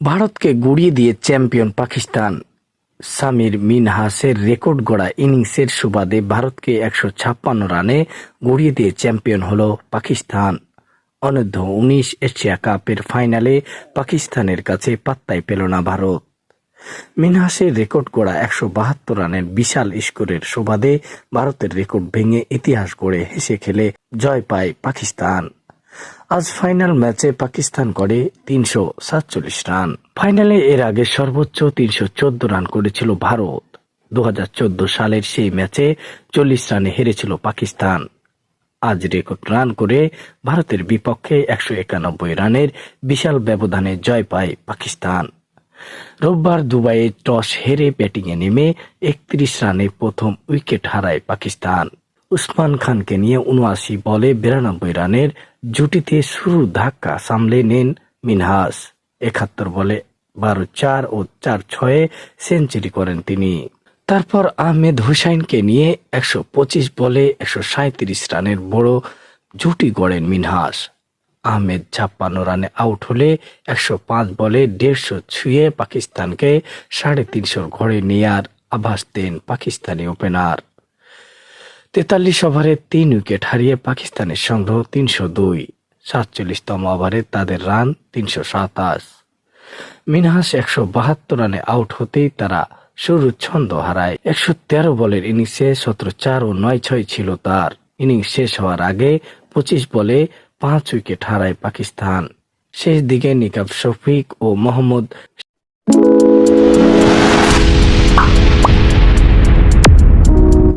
ভারতকে গুড়িয়ে দিয়ে চ্যাম্পিয়ন পাকিস্তান। সামির মিনহাসের রেকর্ড গড়া ইনিংসের সুবাদে ভারতকে একশো ছাপ্পান্ন রানে গুড়িয়ে দিয়ে চ্যাম্পিয়ন হল পাকিস্তান। অনূর্ধ্ব উনিশ এশিয়া কাপের ফাইনালে পাকিস্তানের কাছে পাত্তাই পেল না ভারত। মিনহাসের রেকর্ড গড়া একশো বাহাত্তর রানের বিশাল স্কোরের সুবাদে ভারতের রেকর্ড ভেঙে ইতিহাস গড়ে হেসে খেলে জয় পায় পাকিস্তান। আজ ফাইনাল ম্যাচে পাকিস্তান করে তিনশো সাতচল্লিশ রান। ফাইনালে এর আগে সর্বোচ্চ তিনশো চোদ্দ রান করেছিল ভারত। দু হাজার চোদ্দ সালের সেই ম্যাচে চল্লিশ রানে হেরেছিল পাকিস্তান। আজ রেকর্ড রান করে ভারতের বিপক্ষে একশো একানব্বই রানের বিশাল ব্যবধানে জয় পায় পাকিস্তান। রোববার দুবাইয়ে টস হেরে ব্যাটিংয়ে নেমে একত্রিশ রানে প্রথম উইকেট হারায় পাকিস্তান। উসমান খানকে নিয়ে উনআশি বলে বিরানব্বই রানের জুটিতে শুরু ধাক্কা সামলে নেন মিনহাস। একাত্তর বলে বারো চার ও চার ছয়ে সেঞ্চুরি করেন তিনি। তারপর আহমেদ হুসাইনকে নিয়ে একশো পঁচিশ বলে একশো সাঁত্রিশ রানের বড় জুটি গড়েন মিনহাস। আহমেদ ছাপ্পান্ন রানে আউট হলে একশো পাঁচ বলে দেড়শো ছুঁয়ে পাকিস্তানকে সাড়ে তিনশোর ঘরে নেয়ার আভাস দেন পাকিস্তানি ওপেনার। তেতাল্লিশ ওভারে তিন উইকেট হারিয়ে পাকিস্তানের সংগ্রহ তিনশো দুই। সাতচল্লিশতম ওভারে তাদের রান তিনশো সাতাশ। মিনহাস একশো বাহাত্তর রানে আউট হতেই তারা শুরু ছন্দ হারায়। একশো তেরো বলের ইনিংসে সতেরো চার ও নয় ছয় ছিল তার। ইনিংস শেষ হওয়ার আগে পঁচিশ বলে পাঁচ উইকেট হারায় পাকিস্তান। শেষ দিকে নিকাব শফিক ও মোহাম্মদ